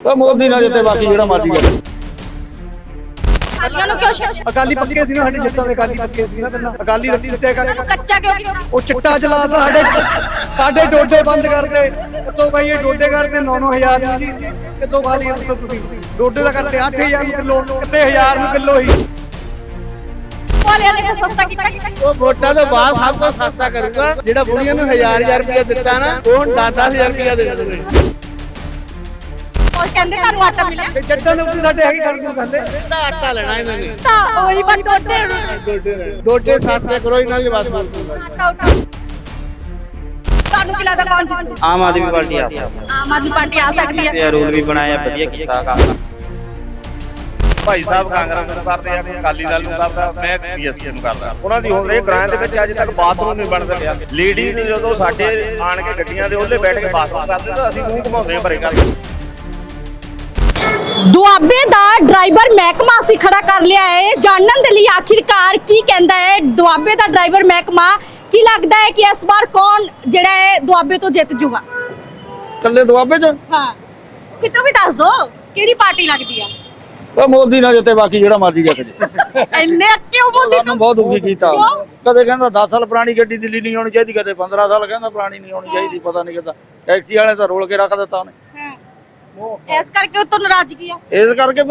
ਉਹ ਮੋਦੀ ਨਾਲ ਜਿੱਤੇ ਬਾਕੀ ਜਿਹੜਾ ਮਰਜ਼ੀ ਕਰੇ। ਅਕਾਲੀਆਂ ਨੂੰ ਕਿਉਂ ਛੱਡ ਅਕਾਲੀ ਪੱਕੇ ਸੀ ਨਾ ਸਾਡੇ ਜੱਟਾਂ ਦੇ ਅਕਾਲੀ ਪੱਕੇ ਸੀ ਨਾ ਪਹਿਲਾਂ। ਅਕਾਲੀ ਰੱਤੀ ਦਿੱਤੇ ਕਰ ਤੁਹਾਨੂੰ ਕੱਚਾ ਕਿਉਂ ਕੀਤਾ? ਉਹ ਚਿੱਟਾ ਚਲਾਤਾ ਸਾਡੇ ਸਾਡੇ ਡੋਡੇ ਬੰਦ ਕਰਦੇ ਕਿਤੋਂ ਕਹੀਏ ਡੋਡੇ ਕਰਦੇ 9-9000 ਨੂੰ ਜੀ। ਕਿਤੋਂ ਖਾ ਲਈਏ ਦੱਸੋ ਤੁਸੀਂ? ਡੋਡੇ ਦਾ ਕਰਦੇ 8000 ਨੂੰ ਕਿਲੋ ਕਿਤੇ 1000 ਨੂੰ ਕਿਲੋ ਹੀ ਵਾਲਿਆਂ ਨੇ ਤਾਂ ਸਸਤਾ ਕੀਤਾ। ਉਹ ਵੋਟਾਂ ਤੋਂ ਬਾਅਦ ਸਭ ਕੁਝ ਸਸਤਾ ਕਰੂਗਾ। ਜਿਹੜਾ ਬੁੜੀਆਂ ਨੂੰ ਹਜ਼ਾਰ ਹਜ਼ਾਰ ਰੁਪਇਆ ਦਿੱਤਾ ਨਾ ਉਹ ਹੁਣ 10-10000 ਰੁਪਇਆ ਦੇ ਦੇਣਗੇ ਉਹ ਕਹਿੰਦੇ ਤੁਹਾਨੂੰ ਆਟਾ ਮਿਲਿਆ? ਤੇ ਜੱਟਾਂ ਦੇ ਉੱਤੇ ਸਾਡੇ ਹੈਗੀ ਨੂੰ ਖਾਂਦੇ। ਤਾਂ ਆਟਾ ਲੈਣਾ ਇਹਨਾਂ ਨੇ। ਤਾਂ ਉਹੀ ਬਟ ਡੋਡੇ ਡੋਡੇ। ਡੋਡੇ ਸਸਤੇ ਕਰੋ ਇਹਨਾਂ ਦੇ ਬਸ ਆਟਾ ਉਟਾ ਤੁਹਾਨੂੰ ਕੀ ਲੱਗਦਾ ਕੌਣ ਜਿੱਤੂ? ਆਮ ਆਦਮੀ ਪਾਰਟੀ ਆ। ਆਮ ਆਦਮੀ ਪਾਰਟੀ ਆ ਸਕਦੀ ਹੈ ਤੇ ਰੂਲ ਵੀ ਬਣਾਇਆ ਵਧੀਆ ਕੀਤਾ ਕੰਮ। ਭਾਈ ਸਾਹਿਬ ਕਾਂਗਰਸ ਨੂੰ ਕਰਦੇ ਆ ਅਕਾਲੀ ਦਲ ਨੂੰ ਕਰਦਾ ਮੈਂ ਬੀਐਸਪੀ ਨੂੰ ਕਰਦਾ। ਉਹਨਾਂ ਦੀ ਹੁਣ ਇਹ ਗ੍ਰਾਂ ਦੇ ਵਿੱਚ ਅੱਜ ਤੱਕ ਬਾਥਰੂਮ ਨਹੀਂ ਬਣ ਸਕਿਆ ਲੇਡੀਜ਼ ਜਦੋਂ ਸਾਡੇ ਆਣ ਕੇ ਗੱਡੀਆਂ ਦੇ ਉਹਲੇ ਬੈਠ ਕੇ ਬਾਥਰੂਮ ਕਰਦੇ ਤਾਂ ਅਸੀਂ ਮੂੰਹ ਘਮਾਉਂਦੇ ਹਾਂ ਭਰੇ ਕਰਕੇ ਦੁਆਬੇ ਦਾ ਡਰਾਈਵਰ ਮਹਿਕਮਾ ਅਸੀਂ ਖੜਾ ਕਰ ਲਿਆ ਹੈ। ਜਾਣਨ ਦੇ ਲਈ ਆਖਿਰਕਾਰ ਕੀ ਕਹਿੰਦਾ ਹੈ? ਦੁਆਬੇ ਦਾ ਡਰਾਈਵਰ ਮਹਿਕਮਾ ਕੀ ਲੱਗਦਾ ਹੈ ਕਿ ਇਸ ਵਾਰ ਕੌਣ ਜਿਹੜਾ ਹੈ ਦੁਆਬੇ ਤੋਂ ਜਿੱਤ ਜੂਗਾ? ਕੱਲੇ ਦੁਆਬੇ ਚ? ਹਾਂ। ਕਿਤੋਂ ਵੀ ਦੱਸ ਦੋ ਕਿਹੜੀ ਪਾਰਟੀ ਲੱਗਦੀ ਆ? ਉਹ ਮੋਦੀ ਨਾਲ ਜਿੱਤੇ ਬਾਕੀ ਜਿਹੜਾ ਮਰਜ਼ੀ ਜਿੱਤ ਜੇ। ਇੰਨੇ ਕਿਉਂ ਮੋਦੀ ਸਾਨੂੰ ਬਹੁਤ ਦੁਖੀ ਕੀਤਾ। ਕਦੇ ਕਹਿੰਦਾ 10 ਸਾਲ ਪੁਰਾਣੀ ਗੱਡੀ ਦਿੱਲੀ ਨਹੀਂ ਆਉਣੀ ਚਾਹੀਦੀ ਕਦੇ 15 ਸਾਲ ਕਹਿੰਦਾ ਪੁਰਾਣੀ ਨਹੀਂ ਆਉਣੀ ਚਾਹੀਦੀ ਪਤਾ ਨਹੀਂ ਕਿਦਾਂ। ਟੈਕਸੀ ਵਾਲੇ ਤਾਂ ਰੋਲ ਕੇ ਰੱਖ ਦਿੱਤਾ ਉਹਨੇ। ਇਸ ਕਰਕੇ ਉਹ ਤੋਂ ਨਾਰਾਜ਼ਗੀ ਆ? ਇਸ ਕਰਕੇ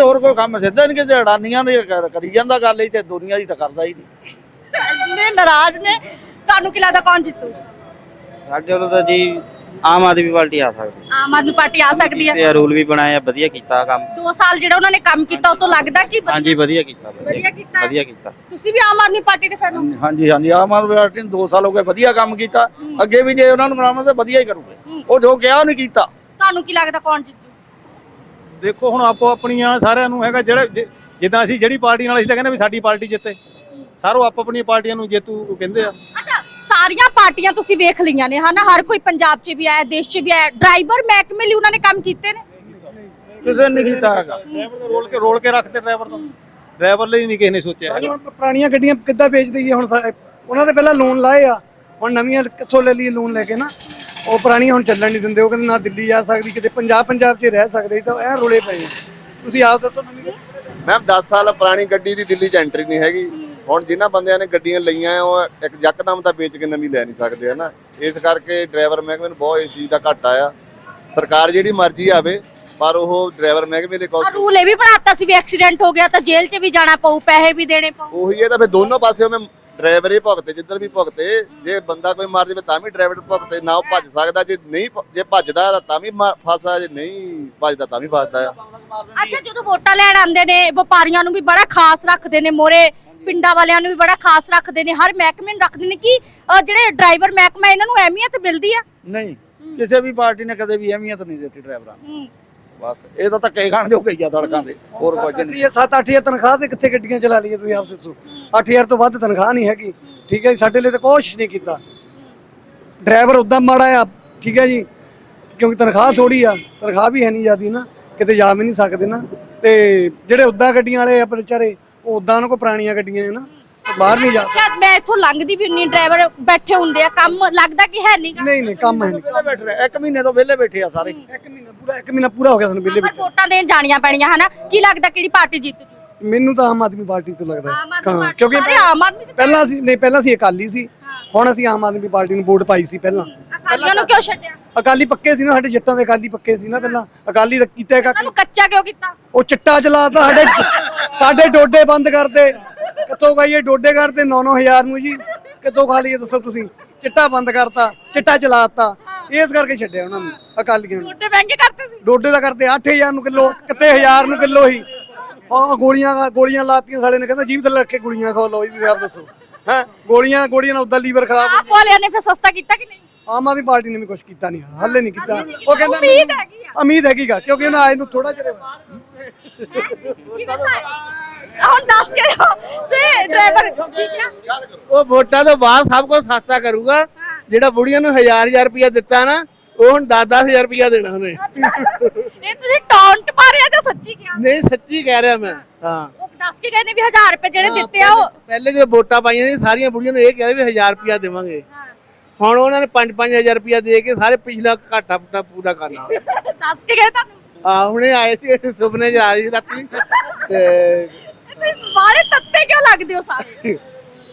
ਹੋਰ ਕੋਈ ਕੰਮ ਸਿੱਧਾ ਨਹੀਂ ਕਿ ਅਡਾਨੀਆਂ ਦੇ ਕਰ- ਕਰੀ ਜਾਂਦਾ ਗੱਲ ਹੀ ਤੇ ਦੁਨੀਆ ਦੀ ਤਾਂ ਕਰਦਾ ਹੀ ਨਹੀਂ। ਇੰਨੇ ਨਾਰਾਜ਼ ਨੇ ਤੁਹਾਨੂੰ ਕੀ ਲੱਗਦਾ ਕੌਣ ਜਿੱਤੂ? ਸਾਡੇ ਵੱਲੋਂ ਤਾਂ ਜੀ ਆਮ ਆਦਮੀ ਪਾਰਟੀ ਆ ਸਕਦੀ ਆਮ ਆਦਮੀ ਪਾਰਟੀ ਆ ਸਕਦੀ ਹੈ ਤੇ ਰੂਲ ਵੀ ਬਣਾਇਆ ਵਧੀਆ ਕੀਤਾ ਕੰਮ। 2 ਸਾਲ ਜਿਹੜਾ ਉਹਨਾਂ ਨੇ ਕੰਮ ਕੀਤਾ ਉਹ ਤੋਂ ਲੱਗਦਾ ਕਿ ਵਧੀਆ- ਹਾਂਜੀ ਵਧੀਆ ਕੀਤਾ। ਵਧੀਆ ਕੀਤਾ। ਹੈ। ਵਧੀਆ ਕੀਤਾ। ਤੁਸੀਂ ਵੀ ਆਮ ਆਦਮੀ ਪਾਰਟੀ ਦੇ ਫੈਨ ਹੋ? ਹਾਂਜੀ ਹਾਂਜੀ ਆਮ ਆਦਮੀ ਪਾਰਟੀ ਨੇ 2 ਸਾਲ ਹੋ ਗਏ ਵਧੀਆ ਕੰਮ ਕੀਤਾ। ਅੱਗੇ ਵੀ ਜੇ ਉਹਨਾਂ ਨੂੰ ਬਣਾਉਣਾ ਤਾਂ ਵਧੀਆ ਹੀ ਕਰੂਗੇ। ਉਹ ਜੋ ਕਿਹਾ ਉਹ ਨਹੀਂ ਕੀਤਾ। ਤੁਹਾਨੂੰ ਕੀ ਲੱਗਦਾ ਕੌਣ ਜਿੱਤੂ? ਦੇਖੋ ਹੁਣ ਆਪੋ ਆਪਣੀਆਂ ਸਾਰਿਆਂ ਨੂੰ ਹੈਗਾ ਜਿਹੜਾ ਜਿ- ਜਿੱਦਾਂ ਅਸੀਂ ਜਿਹੜੀ ਪਾਰਟੀ ਨਾਲ ਅਸੀਂ ਤਾਂ ਕਹਿੰਦੇ ਵੀ ਸਾਡੀ ਪਾਰਟੀ ਜਿੱਤੇ। ਸਾਰੋ ਆਪੋ ਆਪਣੀਆਂ ਪਾਰਟੀਆਂ ਨੂੰ ਜੇਤੂ ਕਹਿੰਦੇ ਆ। ਅੱਛਾ ਸਾਰੀਆਂ ਪਾਰਟੀਆਂ ਤੁਸੀਂ ਵੇਖ ਲਈਆਂ ਨੇ ਹਨਾ? ਹਰ ਕੋਈ ਪੰਜਾਬ 'ਚ ਵੀ ਆਇਆ ਦੇਸ਼ 'ਚ ਵੀ ਆਇਆ ਡਰਾਈਵਰ ਮਹਿਕਮੇ ਲਈ ਉਹਨਾਂ ਨੇ ਕੰਮ ਕੀਤੇ ਨੇ? ਕਿਸੇ ਨੇ ਨਹੀਂ ਕੀਤਾ ਹੈਗਾ। ਡਰਾਈਵਰ ਨੂੰ ਰੋਲ ਕੇ ਰੋਲ ਕੇ ਰੱਖਦੇ ਡਰਾਈਵਰ ਤੋਂ ਡਰਾਈਵਰ ਲਈ ਨਹੀਂ ਕਿਸੇ ਨੇ ਸੋਚਿਆ ਹੈਗਾ। ਹੁਣ ਪੁਰਾਣੀਆਂ ਗੱਡੀਆਂ ਕਿੱਦਾਂ ਵੇਚ ਦਈਏ ਹੁਣ ਸਾ- ਉਹਨਾਂ ਦੇ ਪਹਿਲਾਂ ਲੋਨ ਲਾਏ ਆ। ਹੁਣ ਨਵੀਆਂ ਕਿੱਥੋਂ ਲੈ ਲਈਏ ਲੋਨ ਲੈ ਕੇ ਨਾ। ਉਹ ਪੁਰਾਣੀਆਂ ਹੁਣ ਚੱਲਣ ਨਹੀਂ ਦਿੰਦੇ ਉਹ ਕਹਿੰਦੇ ਨਾ ਦਿੱਲੀ ਜਾ ਸਕਦੀ ਕਿਤੇ ਪੰਜਾਬ ਪੰਜਾਬ 'ਚ ਰਹਿ ਸਕਦੇ ਤਾਂ ਐ ਰੋਲੇ ਪਏ ਆ ਤੁਸੀਂ ਆਪ ਦੱਸੋ ਨਵੀਂ ਮੈਮ 10 ਸਾਲ ਪੁਰਾਣੀ ਗੱਡੀ ਦੀ ਦਿੱਲੀ 'ਚ ਐਂਟਰੀ ਨਹੀਂ ਹੈਗੀ। ਹੁਣ ਜਿਨ੍ਹਾਂ ਬੰਦਿਆਂ ਨੇ ਗੱਡੀਆਂ ਲਈਆਂ ਉਹ ਇੱਕ ਯਕਦਮ ਤਾਂ ਵੇਚ ਕੇ ਨਵੀਂ ਲੈ ਨਹੀਂ ਸਕਦੇ ਹਨਾ? ਇਸ ਕਰਕੇ ਡਰਾਈਵਰ ਮਹਿਕਮੇ ਨੂੰ ਬਹੁਤ ਇਸ ਚੀਜ਼ ਦਾ ਘਾਟਾ ਆ। ਸਰਕਾਰ ਜਿਹੜੀ ਮਰਜ਼ੀ ਆਵੇ ਪਰ ਉਹ ਡਰਾਈਵਰ ਮਹਿਕਮੇ ਦੇ ਕੋਲ ਰੂਲ ਇਹ ਵੀ ਬਣਾਤਾ ਸੀ ਵੀ ਐਕਸੀਡੈਂਟ ਹੋ ਗਿਆ ਤਾਂ ਜੇਲ੍ਹ 'ਚ ਵੀ ਜਾਣਾ ਪਊ ਪੈਸੇ ਵੀ ਦੇਣੇ ਪਊ। ਉਹੀ ਹੈ ਤਾਂ ਫਿਰ ਦੋਨੋਂ ਪਾਸੇ ਮੈਂ ਡਰਾਈਵਰ ਹੀ ਭੁਗਤੇ ਜਿੱਧਰ ਵੀ ਭੁਗਤੇ ਜੇ ਬੰਦਾ ਕੋਈ ਮਾਰ ਜਾਵੇ ਤਾਂ ਵੀ ਡਰਾਈਵਰ ਭੁਗਤੇ ਨਾ ਉਹ ਭੱਜ ਸਕਦਾ ਜੇ ਨਹੀਂ ਭ- ਜੇ ਭੱਜਦਾ ਤਾਂ ਤਾਂ ਵੀ ਫਸਦਾ ਜੇ ਨਹੀਂ ਭੱਜਦਾ ਤਾਂ ਵੀ ਫਸਦਾ ਆ। ਅੱਛਾ ਜਦੋਂ ਵੋਟਾਂ ਲੈਣ ਆਉਂਦੇ ਨੇ ਵਪਾਰੀਆਂ ਨੂੰ ਵੀ ਬੜਾ ਖਾਸ ਰੱਖਦੇ ਨੇ ਮੋਰੇ ਪਿੰਡਾਂ ਵਾਲਿਆਂ ਨੂੰ ਵੀ ਬੜਾ ਖਾਸ ਰੱਖਦੇ ਨੇ ਹਰ ਮਹਿਕਮੇ ਨੂੰ ਰੱਖਦੇ ਨੇ ਕਿ ਜਿਹੜੇ ਡਰਾਈਵਰ ਮਹਿਕਮਾ ਇਹਨਾਂ ਨੂੰ ਅਹਿਮੀਅਤ ਮਿਲਦੀ ਆ? ਨਹੀਂ ਕਿਸੇ ਵੀ ਪਾਰਟੀ ਨੇ ਕਦੇ ਵੀ ਅਹਿਮੀਅਤ ਨਹੀਂ ਦਿੱਤੀ ਡਰਾਈਵਰਾਂ ਨੂੰ। ਬਸ ਇਹ ਤਾਂ ਧੱਕੇ ਖਾਣ ਜੋ ਗਈਆ ਸੜਕਾਂ ਤੇ ਹੋਰ ਕੁਝ ਨਹੀਂ। 7-8000 ਤਨਖਾਹ ਤੇ ਕਿੱਥੇ ਗੱਡੀਆਂ ਚਲਾ ਲਈਏ ਤੁਸੀਂ ਆਪ ਦੱਸੋ? 8000 ਤੋਂ ਵੱਧ ਤਨਖਾਹ ਨਹੀਂ ਹੈਗੀ। ਠੀਕ ਹੈ ਜੀ ਸਾਡੇ ਲਈ ਤਾਂ ਕੁਛ ਨਹੀਂ ਕੀਤਾ। ਡਰਾਈਵਰ ਉਦਾਂ ਮਾੜਾ ਆ ਠੀਕ ਹੈ ਜੀ ਕਿਉਂਕਿ ਤਨਖਾਹ ਥੋੜੀ ਆ ਤਨਖਾਹ ਵੀ ਹੈ ਨਹੀਂ ਜਿਆਦੀ ਨਾ ਕਿਤੇ ਜਾ ਵੀ ਨਹੀਂ ਸਕਦੇ ਨਾ। ਤੇ ਜਿਹੜੇ ਉਦਾਂ ਗੱਡੀਆਂ ਵਾਲੇ ਆ ਵਿਚਾਰੇ ਉਹ ਉਦਾਂ ਉਹਨਾਂ ਕੋ ਪੁਰਾਣੀਆਂ ਗੱਡੀਆਂ ਨੇ ਨਾ ਬਾਹਰ ਨਹੀਂ ਜਾ ਸਕਦੇ ਸ਼ਾਇਦ ਮੈਂ ਇੱਥੋਂ ਲੰਘਦੀ ਵੀ ਹੁੰਨੀ ਡਰਾਈਵਰ ਬੈਠੇ ਹੁੰਦੇ ਆ ਕੰਮ ਲੱਗਦਾ ਕਿ ਹੈ ਨਹੀਂਗਾ ਨਹੀਂ ਨਹੀਂ ਕੰਮ ਹੈ ਨਹੀਂ ਵਿਹਲੇ ਬੈਠ ਰਹੇ ਇੱਕ ਮਹੀਨੇ ਤੋਂ ਵਿਹਲੇ ਬੈਠੇ ਆ ਸਾਰੇ। ਇੱਕ ਮਹੀਨਾ ਪੂਰਾ ਇੱਕ ਮਹੀਨਾ ਪੂਰਾ ਹੋ ਗਿਆ ਸਾਨੂੰ ਬਿੱਲੇ ਪਰ ਵੋਟਾਂ ਦੇਣ ਜਾਣੀਆਂ ਪੈਣੀਆਂ ਹਨਾ? ਕੀ ਲੱਗਦਾ ਕਿਹੜੀ ਪਾਰਟੀ ਜਿੱਤ ਜੂ? ਮੈਨੂੰ ਤਾਂ ਆਮ ਆਦਮੀ ਪਾਰਟੀ ਤੋਂ ਲੱਗਦਾ ਹੈ। ਆਮ ਆਦਮੀ ਹਾਂ, ਪਾਰਟੀ ਕਿਉਂਕਿ ਸਾਰੇ ਆਮ ਆਦਮੀ ਦੇ ਪਹਿਲਾਂ ਅਸੀਂ ਨਹੀਂ ਪਹਿਲਾਂ ਅਸੀਂ ਅਕਾਲੀ ਸੀ। ਹੁਣ ਅਸੀਂ ਆਮ ਆਦਮੀ ਪਾਰਟੀ ਨੂੰ ਵੋਟ ਪਾਈ ਸੀ ਪਹਿਲਾਂ। ਅਕਾਲੀਆਂ ਨੂੰ ਕਿਉਂ ਛੱਡਿਆ? ਅਕਾਲੀ ਪੱਕੇ ਸੀ ਨਾ ਸਾਡੇ ਜੱਟਾਂ ਦੇ ਅਕਾਲੀ ਪੱਕੇ ਸੀ ਨਾ ਪਹਿਲਾਂ। ਅਕਾਲੀ ਦਾ ਕੀਤਾ ਉਹਨਾਂ ਕੱਖ ਨੂੰ ਕੱਚਾ ਕਿਉਂ ਕੀਤਾ? ਉਹ ਚਿੱਟਾ ਚਲਾਤਾ ਸਾਡੇ ਸਾਡੇ ਡੋਡੇ ਬੰਦ ਕਰਦੇ। ਕਿੱਥੋਂ ਗਈਏ ਡੋਡੇ ਕਰਦੇ 9-9000 ਨੂੰ ਜੀ। ਕਿੱਥੋਂ ਖਾ ਲਈਏ ਦੱਸੋ ਤੁਸੀਂ? ਚਿੱਟਾ ਬੰਦ ਕਰਤਾ ਚਿੱਟਾ ਚਲਾਤਾ ਇਸ ਕਰਕੇ ਛੱਡਿਆ ਉਹਨਾਂ ਨੂੰ ਅਕਾਲੀਆਂ ਨੂੰ। ਛੋਟੇ ਮਹਿੰਗੇ ਕਰਤੇ ਸੀ। ਡੋਡੇ ਦਾ ਕਰਦੇ 8000 ਨੂੰ ਕਿਲੋ ਕਿਤੇ 1000 ਨੂੰ ਕਿਲੋ ਹੀ। ਉਹ ਗੋਲੀਆਂ ਗੋਲੀਆਂ ਲਾਤੀਆਂ ਸਾਲੇ ਨੇ ਕਹਿੰਦਾ ਜੀਵ ਥੱਲੇ ਰੱਖ ਕੇ ਗੋਲੀਆਂ ਖਾ ਲਓ ਇਹ ਵੀ ਆਪ ਦੱਸੋ। ਹੈ? ਗੋਲੀਆਂ ਗੋਲੀਆਂ ਨਾਲ ਉਦਾਂ ਲੀਵਰ ਖਰਾਬ ਆਪ ਵਾਲਿਆਂ ਨੇ ਫਿਰ ਸਸਤਾ ਕੀਤਾ ਕਿ ਨਹੀਂ? ਆਮ ਆਦਮੀ ਪਾਰਟੀ ਨੇ ਵੀ ਕੁਝ ਕੀਤਾ ਨਹੀਂ ਹਾਲੇ ਨਹੀਂ ਕੀਤਾ। ਉਹ ਕਹਿੰਦਾ ਉਮੀਦ ਹੈਗੀ ਆ। ਉਮੀਦ ਹੈਗੀਗਾ ਕਿਉਂਕਿ ਉਹਨਾਂ ਆਏ ਨੂੰ ਥੋੜਾ ਹੈ? ਹੁਣ ਦੱਸ ਕੇ ਸੇ ਡਰਾਈਵਰ ਉਹ ਵੋਟਾਂ ਤੋਂ ਬਾਅਦ ਸਭ ਕੁਝ ਸਸਤਾ ਕਰੂਗਾ। ਜਿਹੜਾ ਬੁੜੀਆਂ ਨੂੰ ਹਜ਼ਾਰ ਹਜ਼ਾਰ ਰੁਪਇਆ ਦਿੱਤਾ ਨਾ ਉਹ ਹੁਣ 10-10000 ਰੁਪਇਆ ਦੇਣਾ ਉਹਨੇ। ਇਹ ਤੁਸੀਂ ਟੌਂਟ ਮਾਰਿਆ ਜਾਂ ਸੱਚੀ ਕਿਹਾ? ਨਹੀਂ ਸੱਚੀ ਕਹਿ ਰਿਹਾ ਮੈਂ ਹਾਂ। ਉਹ ਦੱਸ ਕੇ ਗਏ ਨੇ ਵੀ 1000 ਰੁਪਏ ਜਿਹੜੇ ਦਿੱਤੇ ਆ ਉਹ ਪਹਿਲੇ ਜਦੋਂ ਵੋਟਾਂ ਪਾਈਆਂ ਸੀ ਸਾਰੀਆਂ ਬੁੜੀਆਂ ਨੂੰ ਇਹ ਕਿਹਾ ਵੀ 1000 ਰੁਪਇਆ ਦੇਵਾਂਗੇ। ਹੁਣ ਉਹਨਾਂ ਨੇ 5-5000 ਰੁਪਇਆ ਦੇ ਕੇ ਸਾਰੇ ਪਿਛਲਾ ਘਾਟਾ ਪੂਰਾ ਕਰਨਾ ਦੱਸ ਕੇ ਗਏ ਤੁਹਾਨੂੰ? ਆ ਹੁਣੇ ਆਏ ਸੀ ਸੁਪਨੇ ਚ ਆ ਰਹੀ ਸੀ ਰਾਤੀ। ਤੇ ਤੁਸੀਂ ਬਾਰੇ ਤੱਤੇ ਕਿਉਂ ਲੱਗਦੇ ਹੋ ਸਾਰੇ?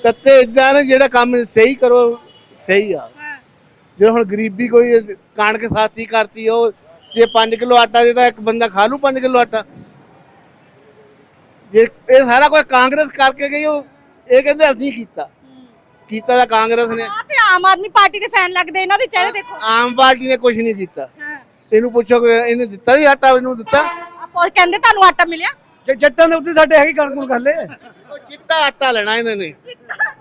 ਤੱਤੇ ਇਦਾਂ ਨਾ ਜਿਹੜਾ ਕੰਮ ਸਹੀ ਕਰੋ ਸਹੀ ਆ। ਜੇ ਹੁਣ ਗਰੀਬੀ ਕੋਈ ਕਣਕ ਸਾਥੀ ਕਰਤੀ ਉਹ ਜੇ 5 ਕਿਲੋ ਆਟਾ ਦੇ ਤਾਂ ਇੱਕ ਬੰਦਾ ਖਾ ਲੂ 5 ਕਿਲੋ ਆਟਾ। ਜੇ ਇਹ ਸਾਰਾ ਕੁਝ ਕਾਂਗਰਸ ਕਰਕੇ ਗਈ ਉਹ ਇਹ ਕਹਿੰਦੇ ਅਸੀਂ ਕੀਤਾ। ਕੀਤਾ ਤਾਂ ਕਾਂਗਰਸ ਨੇ। ਆ ਤੇ ਆਮ ਆਦਮੀ ਪਾਰਟੀ ਦੇ ਫੈਨ ਲੱਗਦੇ ਇਹਨਾਂ ਦੇ ਚਿਹਰੇ ਦੇਖੋ। ਆਮ ਪਾਰਟੀ ਨੇ ਕੁਝ ਨਹੀਂ ਕੀਤਾ। ਹਾਂ। ਇਹਨੂੰ ਪੁੱਛੋ ਕਿ ਇਹਨੇ ਦਿੱਤਾ ਸੀ ਆਟਾ ਇਹਨੂੰ ਦਿੱਤਾ? ਆਪੋ ਕਹਿੰਦੇ ਤੁਹਾਨੂੰ ਆਟਾ ਮਿਲਿਆ? ਜ- ਜੱਟਾਂ ਦੇ ਉੱਤੇ ਸਾਡੇ ਹੈਗੀ ਕਣਕ ਨੂੰ ਕਰ ਲੈ ਉਹ ਚਿੱਟਾ ਆਟਾ ਲੈਣਾ ਇਹਨਾਂ ਨੇ।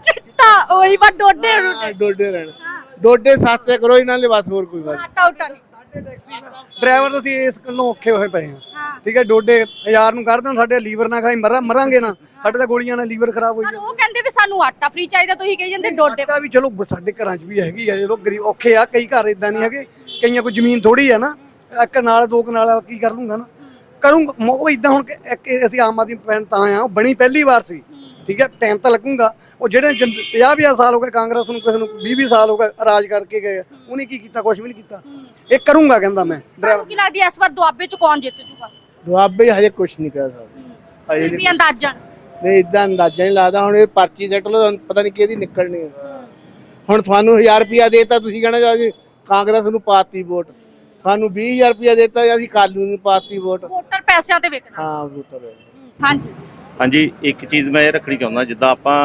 ਚਿੱਟਾ ਉਹੀ ਵਾ ਡੋਡੇ ਡੋਡੇ ਲੈਣਾ। ਡੋਡੇ ਸਸਤੇ ਕਰੋ ਇਹਨਾਂ ਲਈ ਬਸ ਹੋਰ ਕੋਈ ਗੱਲ। ਆਟਾ ਉਟਾ ਨਹੀਂ। ਡਰਾਈਵਰ ਤਾਂ ਅਸੀਂ ਇਸ ਗੱਲੋਂ ਔਖੇ ਹੋਏ ਪਏ ਹਾਂ। ਹਾਂ। ਠੀਕ ਹੈ ਡੋਡੇ ਹਜ਼ਾਰ ਨੂੰ ਕਰ ਦੇਣ ਸਾਡੇ ਲੀਵਰ ਨਾ ਖਾਈ ਮਰਾਂ ਮਰਾਂਗੇ ਨਾ। ਸਾਡੇ ਤਾਂ ਗੋਲੀਆਂ ਨਾਲ ਲੀਵਰ ਖਰਾਬ ਹੋਈ। ਪਰ ਉਹ ਕਹਿੰਦੇ ਵੀ ਸਾਨੂੰ ਆਟਾ ਫ੍ਰੀ ਚਾਹੀਦਾ ਤੁਸੀਂ ਕਹੀ ਜਾਂਦੇ ਡੋਡੇ ਆਟਾ ਵੀ ਚਲੋ ਸਾਡੇ ਘਰਾਂ 'ਚ ਵੀ ਹੈਗੀ ਆ ਜਦੋਂ ਗਰੀਬ ਔਖੇ ਆ ਕਈ ਘਰ ਇਦਾਂ ਨਹੀਂ ਹੈਗੇ ਕਈਆਂ ਕੋਲ ਜ਼ਮੀਨ ਥੋੜੀ ਆ ਨਾ ਇੱਕ ਨਾਲ ਦੋ ਕਨਾਲ ਕੀ ਕਰ ਲੂੰਗਾ ਨਾ। ਕਰੂੰਗਾ ਉਹ ਇਦਾਂ ਹੁਣ ਅਸੀਂ ਆਮ ਆਦਮੀ ਪੈਣ ਤਾਂ ਆ ਉਹ ਬਣੀ ਪਹਿਲੀ ਵਾਰ ਸੀ। ਠੀਕ ਹੈ ਟਾਈਮ ਤਾਂ ਲੱਗੂਗਾ। ਉਹ ਜਿਹੜੇ 50 50 ਸਾਲ ਹੋ ਗਏ ਕਾਂਗਰਸ ਨੂੰ ਕਿਸੇ ਨੂੰ 20 20 ਸਾਲ ਹੋ ਗਏ ਰਾਜ ਕਰਕੇ ਗਏ ਉਹਨੇ ਕੀ ਕੀਤਾ ਕੁਝ ਵੀ ਨਹੀਂ ਕੀਤਾ। ਇਹ ਕਰੂੰਗਾ ਕਹਿੰਦਾ ਮੈਂ ਤੁਹਾਨੂੰ ਕੀ ਲੱਗਦੀ ਹੈ ਇਸ ਵਾਰ ਦੁਆਬੇ ਚ ਕੌਣ ਜਿੱਤ ਜੂਗਾ? ਦੁਆਬੇ ਹਜੇ ਕੁਝ ਨਹੀਂ ਕਹਿ ਸਕਦੇ। ਹਜੇ ਵੀ ਅੰਦਾਜ਼ਨ ਨਹੀਂ ਇਦਾਂ ਅੰਦਾਜ਼ਾ ਨਹੀਂ ਲੱਗਦਾ ਹੁਣ ਇਹ ਪਰਚੀ ਸੈੱਟ ਲੋ ਪਤਾ ਨਹੀਂ ਕਿਹਦੀ ਨਿਕਲਣੀ ਹੈ ਹੁਣ ਤੁਹਾਨੂੰ 1000 ਰੁਪਿਆ ਦੇਤਾ ਤੁਸੀਂ ਕਹਿਣਾ ਜੀ ਕਾਂਗਰਸ ਨੂੰ ਪਾਤੀ ਵੋਟ। ਸਾਨੂੰ 20000 ਰੁਪਿਆ ਦੇਤਾ ਜੀ ਅਸੀਂ ਕਾਲੂ ਨੂੰ ਪਾਤੀ ਵੋਟ। ਵੋਟਰ ਪੈਸਿਆਂ ਤੇ ਵਿਕਦਾ ਹਾਂ ਵੋਟਰ ਹਾਂਜੀ। ਹਾਂਜੀ ਇੱਕ ਚੀਜ਼ ਮੈਂ ਇਹ ਰੱਖਣੀ ਚਾਹੁੰਦਾ ਜਿੱਦਾਂ ਆਪਾਂ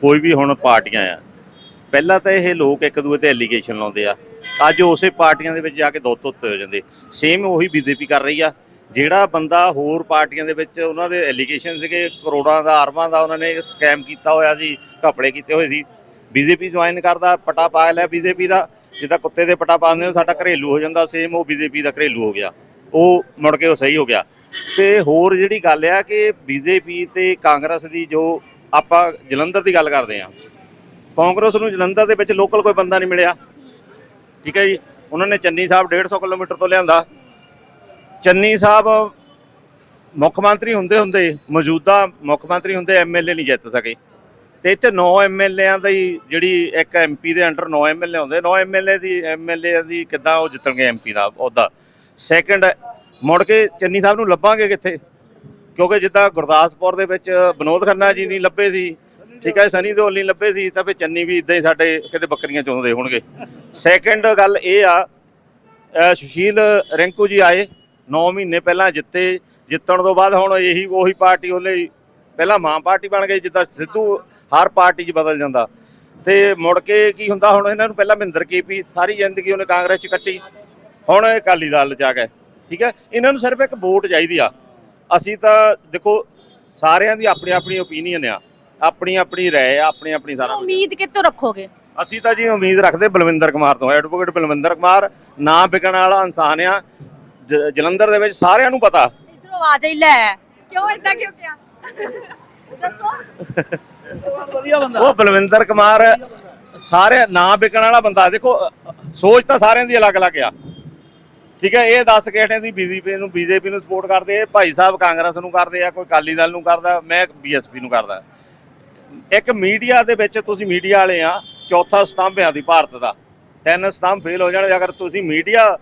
ਕੋਈ ਵੀ ਹੁਣ ਪਾਰਟੀਆਂ ਆ। ਪਹਿਲਾਂ ਤਾਂ ਇਹ ਲੋਕ ਇੱਕ ਦੂਏ ਤੇ ਐਲੀਗੇਸ਼ਨ ਲਾਉਂਦੇ ਆ। ਅੱਜ ਉਸੇ ਪਾਰਟੀਆਂ ਦੇ ਵਿੱਚ ਜਾ ਕੇ ਦੋ ਧੁੱਤੇ ਹੋ ਜਾਂਦੇ। ਸੇਮ ਉਹੀ ਬੀਜੇਪੀ ਕਰ ਰਹੀ ਆ। ਜਿਹੜਾ ਬੰਦਾ ਹੋਰ ਪਾਰਟੀਆਂ ਦੇ ਵਿੱਚ ਉਹਨਾਂ ਦੇ ਐਲੀਗੇਸ਼ਨ ਸੀਗੇ, ਕਰੋੜਾਂ ਦਾ ਅਰਬਾਂ ਦਾ ਉਹਨਾਂ ਨੇ ਸਕੈਮ ਕੀਤਾ ਹੋਇਆ ਸੀ, ਘਪਲੇ ਕੀਤੇ ਹੋਏ ਸੀ। ਬੀਜੇਪੀ ਜੁਆਇਨ ਕਰਦਾ, ਪਟਾ ਪਾ ਲਿਆ ਬੀਜੇਪੀ ਦਾ। ਜਿੱਦਾਂ ਕੁੱਤੇ ਦੇ ਪਟਾ ਪਾਉਂਦੇ ਹੋ, ਸਾਡਾ ਘਰੇਲੂ ਹੋ ਜਾਂਦਾ। ਸੇਮ ਉਹ ਬੀਜੇਪੀ ਦਾ ਘਰੇਲੂ ਹੋ ਗਿਆ। ਉਹ ਮੁੜ ਕੇ ਉਹ ਸਹੀ ਹੋ ਗਿਆ। ਤੇ ਹੋਰ ਜਿਹੜੀ ਗੱਲ ਆ ਕਿ ਬੀਜੇਪੀ ਤੇ ਕਾਂਗਰਸ ਦੀ ਜੋ ਆਪਾਂ ਜਲੰਧਰ ਦੀ ਗੱਲ ਕਰਦੇ ਆ ਕਾਂਗਰਸ ਨੂੰ ਜਲੰਧਰ ਦੇ ਵਿੱਚ ਲੋਕਲ ਕੋਈ ਬੰਦਾ ਨਹੀਂ ਮਿਲਿਆ। ਠੀਕ ਹੈ ਜੀ? ਉਹਨਾਂ ਨੇ ਚੰਨੀ ਸਾਹਿਬ 150 ਕਿਲੋਮੀਟਰ ਤੋਂ ਲਿਆਂਦਾ। ਚੰਨੀ ਸਾਹਿਬ ਮੁੱਖ ਮੰਤਰੀ ਹੁੰਦੇ ਹੁੰਦੇ, ਮੌਜੂਦਾ ਮੁੱਖ ਮੰਤਰੀ ਹੁੰਦੇ ਐਮਐਲਏ ਨਹੀਂ ਜਿੱਤ ਸਕੇ। ਤੇ ਇੱਥੇ 9 ਐਮਐਲਏਆਂ ਦੀ ਜਿਹੜੀ ਇੱਕ ਐਮਪੀ ਦੇ ਅੰਡਰ 9 ਐਮਐਲਏ ਹੁੰਦੇ 9 ਐਮਐਲਏ ਦੀ ਐਮਐਲਏ ਦੀ ਕਿੱਦਾਂ ਉਹ ਜਿੱਤਣਗੇ ਐਮਪੀ ਦਾ ਉਹਦਾ ਸੈਕੰਡ ਮੁੜ ਕੇ ਚੰਨੀ ਸਾਹਿਬ ਨੂੰ ਲੱਭਾਂਗੇ ਕਿੱਥੇ? ਕਿਉਂਕਿ ਜਿੱਦਾਂ ਗੁਰਦਾਸਪੁਰ ਦੇ ਵਿੱਚ ਵਿਨੋਦ ਖੰਨਾ ਜੀ ਨਹੀਂ ਲੱਭੇ ਸੀ, ਠੀਕ ਹੈ, ਸਨੀ ਦਿਓਲ ਨਹੀਂ ਲੱਭੇ ਸੀ, ਤਾਂ ਫਿਰ ਚੰਨੀ ਵੀ ਇਦਾਂ ਹੀ ਸਾਡੇ ਕਿਤੇ ਬੱਕਰੀਆਂ ਚੋਂਦੇ ਹੋਣਗੇ। ਸੈਕੰਡ ਗੱਲ ਇਹ ਆ ਸੁਸ਼ੀਲ ਰਿੰਕੂ ਜੀ ਆਏ 9 ਮਹੀਨੇ ਪਹਿਲਾਂ ਜਿੱਤੇ, ਜਿੱਤਣ ਤੋਂ ਬਾਅਦ ਹੁਣ ਇਹੀ, ਉਹੀ ਪਾਰਟੀ ਉਹਨੇ ਪਹਿਲਾਂ ਮਾਂ ਪਾਰਟੀ ਬਣ ਗਈ, ਜਿੱਦਾਂ ਸਿੱਧੂ ਹਰ ਪਾਰਟੀ 'ਚ ਬਦਲ ਜਾਂਦਾ। ਤੇ ਮੁੜ ਕੇ ਕੀ ਹੁੰਦਾ, ਹੁਣ ਇਹਨਾਂ ਨੂੰ ਪਹਿਲਾਂ ਮਹਿੰਦਰ ਕੇਪੀ ਸਾਰੀ ਜ਼ਿੰਦਗੀ ਉਹਨੇ ਕਾਂਗਰਸ 'ਚ ਕੱਟੀ, ਹੁਣ ਇਹ ਅਕਾਲੀ ਦਲ 'ਚ ਆ ਗਏ, ਠੀਕ ਹੈ, ਇਹਨਾਂ ਨੂੰ ਸਿਰਫ ਇੱਕ ਵੋਟ ਚਾਹੀਦੀ ਆ। ਅਸੀਂ ਤਾਂ ਦੇਖੋ ਸਾਰਿਆਂ ਦੀ ਆਪਣੀ ਆਪਣੀ ਓਪੀਨੀਅਨ ਆ। ਆਪਣੀ ਆਪਣੀ ਰਾਏ ਆ ਆਪਣੀ ਆਪਣੀ ਸਾਰਾ ਕੁਛ। ਉਮੀਦ ਕਿੱਥੋਂ ਰੱਖੋਗੇ? ਅਸੀਂ ਤਾਂ ਜੀ ਉਮੀਦ ਰੱਖਦੇ ਬਲਵਿੰਦਰ ਕੁਮਾਰ ਤੋਂ ਐਡਵੋਕੇਟ ਬਲਵਿੰਦਰ ਕੁਮਾਰ ਨਾ ਵਿਕਣ ਵਾਲਾ ਇਨਸਾਨ ਆ। ਜ- ਜਲੰਧਰ ਦੇ ਵਿੱਚ ਸਾਰਿਆਂ ਨੂੰ ਪਤਾ। ਇਧਰੋਂ ਆਵਾਜ਼ ਹੀ ਲੈ। ਕਿਉਂ ਇਦਾਂ ਕਿਉਂ ਕਿਹਾ? ਦੱਸੋ। ਵਧੀਆ ਬੰਦਾ। ਉਹ ਬਲਵਿੰਦਰ ਕੁਮਾਰ ਸਾਰੇ ਨਾ ਵਿਕਣ ਵਾਲਾ ਬੰਦਾ ਦੇਖੋ ਅ, ਸੋਚ ਤਾਂ ਸਾਰਿਆਂ ਦੀ ਅਲੱਗ-ਅਲੱਗ ਆ। ਠੀਕ ਹੈ ਇਹ ਦੱਸ ਕੇ ਹਟੇ ਦੀ ਬੀਜੇਪੀ ਨੂੰ ਬੀਜੇਪੀ ਨੂੰ ਸਪੋਰਟ ਕਰਦੇ ਇਹ ਭਾਈ ਸਾਹਿਬ ਕਾਂਗਰਸ ਨੂੰ ਕਰਦੇ ਆ ਕੋਈ ਅਕਾਲੀ ਦਲ ਨੂੰ ਕਰਦਾ ਮੈਂ ਬੀਐਸਪੀ ਨੂੰ ਕਰਦਾ। ਇੱਕ ਮੀਡੀਆ ਦੇ ਵਿੱਚ ਤੁਸੀਂ ਮੀਡੀਆ ਵਾਲੇ ਆ ਚੌਥਾ ਸਤੰਭ ਆ ਦੀ ਭਾਰਤ ਦਾ। ਤਿੰਨ ਸਤੰਭ ਫੇਲ ਹੋ ਜਾਣ ਅਗਰ ਤੁਸੀਂ ਮੀਡੀਆ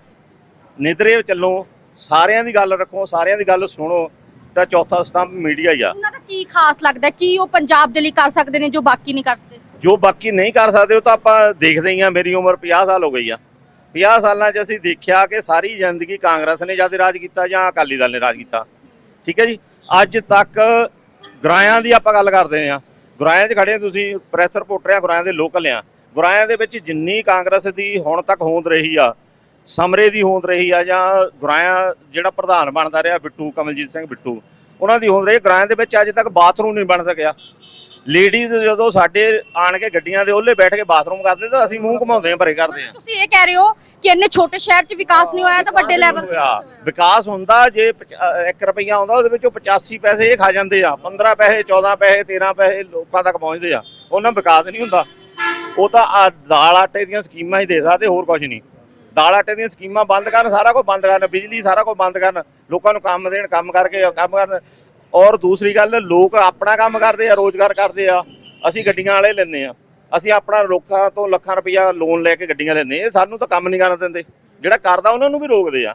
ਨਿਦਰੇ ਚੱਲੋ ਸਾਰਿਆਂ ਦੀ ਗੱਲ ਰੱਖੋ ਸਾਰਿਆਂ ਦੀ ਗੱਲ ਸੁਣੋ ਤਾਂ ਚੌਥਾ ਸਤੰਭ ਮੀਡੀਆ ਹੀ ਆ। ਉਹਨਾਂ ਦਾ ਕੀ ਖਾਸ ਲੱਗਦਾ? ਕੀ ਉਹ ਪੰਜਾਬ ਦੇ ਲਈ ਕਰ ਸਕਦੇ ਨੇ ਜੋ ਬਾਕੀ ਨਹੀਂ ਕਰ ਸਕਦੇ? ਜੋ ਬਾਕੀ ਨਹੀਂ ਕਰ ਸਕਦੇ ਉਹ ਤਾਂ ਆਪਾਂ ਦੇਖਦੇ ਹੀ ਆ ਮੇਰੀ ਉਮਰ 50 ਸਾਲ ਹੋ ਗਈ ਆ। 50 ਸਾਲਾਂ 'ਚ ਅਸੀਂ ਦੇਖਿਆ ਕਿ ਸਾਰੀ ਜ਼ਿੰਦਗੀ ਕਾਂਗਰਸ ਨੇ ਜਦ ਰਾਜ ਕੀਤਾ ਜਾਂ ਅਕਾਲੀ ਦਲ ਨੇ ਰਾਜ ਕੀਤਾ। ਠੀਕ ਹੈ ਜੀ? ਅੱਜ ਤੱਕ ਗੁਰਾਇਆਂ ਦੀ ਆਪਾਂ ਗੱਲ ਕਰਦੇ ਆ ਗੁਰਾਇਆਂ 'ਚ ਖੜੇ ਤੁਸੀਂ, ਪ੍ਰੈਸ ਰਿਪੋਰਟਰ ਆ ਗੁਰਾਇਆਂ ਦੇ ਲੋਕਲ ਆ ਗੁਰਾਇਆਂ ਦੇ ਵਿੱਚ ਜਿੰਨੀ ਕਾਂਗਰਸ ਦੀ ਹੁਣ ਤੱਕ ਹੋਂਦ ਰਹੀ ਆ, ਸਮਰੇ ਦੀ ਹੋਂਦ ਰਹੀ ਆ ਜਾਂ ਗੁਰਾਇਆਂ ਜਿਹੜਾ ਪ੍ਰਧਾਨ ਬਣਦਾ ਰਿਹਾ ਬਿੱਟੂ, ਕਮਲਜੀਤ ਸਿੰਘ ਬਿੱਟੂ, ਉਹਨਾਂ ਦੀ ਹੋਂਦ ਰਹੀ ਗੁਰਾਇਆਂ ਦੇ ਵਿੱਚ ਅੱਜ ਤੱਕ ਬਾਥਰੂਮ ਨਹੀਂ ਬਣ ਸਕਿਆ। ਲੇਡੀਜ਼ ਜਦੋਂ ਸਾਡੇ ਆਣ ਕੇ ਗੱਡੀਆਂ ਦੇ ਉਹਲੇ ਬੈਠ ਕੇ ਬਾਥਰੂਮ ਕਰਦੇ ਤਾਂ ਅਸੀਂ ਮੂੰਹ ਘੁਮਾਉਂਦੇ ਆ ਭਰੇ ਕਰਦੇ ਆ ਤੁਸੀਂ ਇਹ ਕਹਿ ਰਹੇ ਹੋ ਕਿ ਇੰਨੇ ਛੋਟੇ ਸ਼ਹਿਰ 'ਚ ਵਿਕਾਸ ਨਹੀਂ ਹੋਇਆ ਤਾਂ ਵੱਡੇ ਲੈਵਲ ਤੇ। ਵਿਕਾਸ ਹੁੰਦਾ ਜੇ 1 ਰੁਪਈਆ ਆਉਂਦਾ ਉਹਦੇ ਵਿੱਚੋਂ 85 ਪੈਸੇ ਇਹ ਖਾ ਜਾਂਦੇ ਆ 15 ਪੈਸੇ 14 ਪੈਸੇ 13 ਪੈਸੇ ਲੋਕਾਂ ਤੱਕ ਪਹੁੰਚਦੇ ਆ ਉਹਨਾਂ ਵਿਕਾਸ ਨਹੀਂ ਹੁੰਦਾ। ਉਹ ਤਾਂ ਦਾਲ ਆਟੇ ਦੀਆਂ ਸਕੀਮਾਂ ਹੀ ਦੇ ਸਕਦੇ ਹੋਰ ਕੁਝ ਨਹੀਂ। ਦਾਲ ਆਟੇ ਦੀਆਂ ਸਕੀਮਾਂ ਬੰਦ ਕਰਨ ਸਾਰਾ ਕੁਝ ਬੰਦ ਕਰਨ ਬਿਜਲੀ ਸਾਰਾ ਕੁਝ ਬੰਦ ਕਰਨ ਲੋਕਾਂ ਨੂੰ ਕੰਮ ਦੇਣ ਕੰਮ ਕਰਕੇ ਕੰਮ ਕਰਨ ਔਰ ਦੂਸਰੀ ਗੱਲ ਲੋਕ ਆਪਣਾ ਕੰਮ ਕਰਦੇ ਆ ਰੋਜ਼ਗਾਰ ਕਰਦੇ ਆ। ਅਸੀਂ ਗੱਡੀਆਂ ਵਾਲੇ ਲੈਂਦੇ ਆ। ਅਸੀਂ ਆਪਣਾ ਲੋਕਾਂ ਤੋਂ ਲੱਖਾਂ ਰੁਪਈਆ ਲੋਨ ਲੈ ਕੇ ਗੱਡੀਆਂ ਲੈਂਦੇ ਇਹ ਸਾਨੂੰ ਤਾਂ ਕੰਮ ਨਹੀਂ ਕਰਨ ਦਿੰਦੇ। ਜਿਹੜਾ ਕਰਦਾ ਉਹਨਾਂ ਨੂੰ ਵੀ ਰੋਕਦੇ ਆ।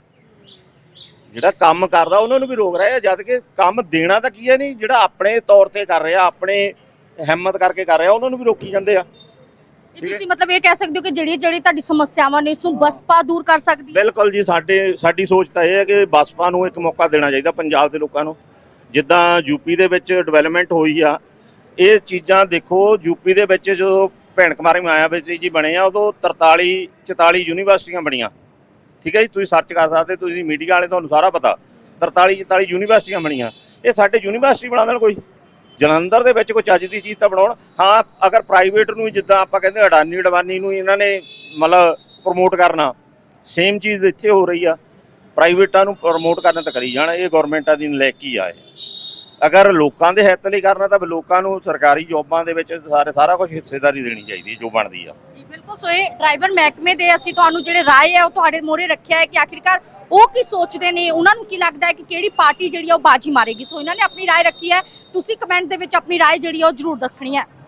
ਜਿਹੜਾ ਕੰਮ ਕਰਦਾ ਉਹਨਾਂ ਨੂੰ ਵੀ ਰੋਕ ਰਿਹਾ ਜਦ ਕਿ ਕੰਮ ਦੇਣਾ ਤਾਂ ਕੀ ਹੈ ਨਹੀਂ ਜਿਹੜਾ ਆਪਣੇ ਤੌਰ ਤੇ ਕਰ ਰਿਹਾ ਆਪਣੇ ਹਿੰਮਤ ਕਰਕੇ ਕਰ ਰਿਹਾ ਉਹਨਾਂ ਨੂੰ ਵੀ ਰੋਕੀ ਜਾਂਦੇ ਆ। ਇਹ ਤੁਸੀਂ ਮਤਲਬ ਇਹ ਕਹਿ ਸਕਦੇ ਹੋ ਕਿ ਜਿਹੜੀ ਜਿਹੜੀ ਤੁਹਾਡੀ ਸਮੱਸਿਆਵਾਂ ਨੇ ਇਸ ਨੂੰ ਬਸਪਾ ਦੂਰ ਕਰ ਸਕਦੀ ਹੈ? ਬਿਲਕੁਲ ਜੀ ਸਾਡੇ ਸਾਡੀ ਸੋਚ ਤਾਂ ਇਹ ਹੈ ਕਿ ਬਸਪਾ ਨੂੰ ਇੱਕ ਮੌਕਾ ਦੇਣਾ ਚਾਹੀਦਾ ਪੰਜਾਬ ਦੇ ਲੋਕਾਂ ਨੂੰ। ਜਿੱਦਾਂ ਯੂਪੀ ਦੇ ਵਿੱਚ ਡਿਵੈਲਪਮੈਂਟ ਹੋਈ ਆ, ਇਹ ਚੀਜ਼ਾਂ ਦੇਖੋ ਯੂਪੀ ਦੇ ਵਿੱਚ ਜਦੋਂ ਭੈਣ ਕੁਮਾਰੀ ਮਾਇਆਵਤੀ ਜੀ ਬਣੇ ਆ, ਉਦੋਂ 43 44 ਯੂਨੀਵਰਸਿਟੀਆਂ ਬਣੀਆਂ। ਠੀਕ ਹੈ ਜੀ, ਤੁਸੀਂ ਸਰਚ ਕਰ ਸਕਦੇ, ਤੁਸੀਂ ਮੀਡੀਆ ਵਾਲੇ ਤੁਹਾਨੂੰ ਸਾਰਾ ਪਤਾ। 43 44 ਯੂਨੀਵਰਸਿਟੀਆਂ ਬਣੀਆਂ। ਇਹ ਸਾਡੇ ਯੂਨੀਵਰਸਿਟੀ ਬਣਾ ਦੇਣ ਕੋਈ? ਜਲੰਧਰ ਦੇ ਵਿੱਚ ਕੋਈ ਚੱਜ ਦੀ ਚੀਜ਼ ਤਾਂ ਬਣਾਉਣ? ਹਾਂ, ਅਗਰ ਪ੍ਰਾਈਵੇਟ ਨੂੰ ਜਿੱਦਾਂ ਆਪਾਂ ਕਹਿੰਦੇ ਅਡਾਨੀ, ਅਡਵਾਨੀ ਨੂੰ ਇਹਨਾਂ ਨੇ ਮਤਲਬ ਪ੍ਰਮੋਟ ਕਰਨਾ। ਸੇਮ ਚੀਜ਼ ਇੱਥੇ ਹੋ ਰਹੀ ਆ। ਪ੍ਰਾਈਵੇਟਾਂ ਨੂੰ ਪ੍ਰਮੋਟ ਕਰਨ ਤਾਂ ਕਰੀ ਜਾਣ, ਇਹ ਗਵਰਨਮੈਂਟਾਂ ਦੀ ਨਲਾਇਕੀ ਆ ਇਹ। ਅਗਰ ਲੋਕਾਂ ਦੇ ਹਿੱਤ ਲਈ ਕਰਨਾ ਤਾਂ ਲੋਕਾਂ ਨੂੰ ਸਰਕਾਰੀ ਜੌਬਾਂ ਦੇ ਵਿੱਚ ਸਾਰੇ ਸਾਰਾ ਕੁਝ ਹਿੱਸੇਦਾਰੀ ਦੇਣੀ ਚਾਹੀਦੀ ਹੈ ਜੋ ਬਣਦੀ ਆ। ਜੀ, ਬਿਲਕੁਲ। ਸੋ ਇਹ ਡਰਾਈਵਰ ਮਹਿਕਮੇ ਦੇ ਅਸੀਂ ਤੁਹਾਨੂੰ ਜਿਹੜੇ ਰਾਏ ਹੈ ਉਹ ਤੁਹਾਡੇ ਮੋਹਰੇ ਰੱਖਿਆ ਹੈ ਕਿ ਆਖਿਰਕਾਰ ਉਹ ਕੀ ਸੋਚਦੇ ਨੇ, ਉਹਨਾਂ ਨੂੰ ਕੀ ਲੱਗਦਾ ਹੈ ਕਿ ਕਿਹੜੀ ਪਾਰਟੀ ਜਿਹੜੀ ਆ ਉਹ ਬਾਜੀ ਮਾਰੇਗੀ। ਸੋ ਇਹਨਾਂ ਨੇ ਆਪਣੀ ਰਾਏ ਰੱਖੀ ਹੈ। ਤੁਸੀਂ ਕਮੈਂਟ ਦੇ ਵਿੱਚ ਆਪਣੀ ਰਾਏ ਜਿਹੜੀ ਆ ਉਹ ਜ਼ਰੂਰ ਰੱਖਣੀ ਹੈ।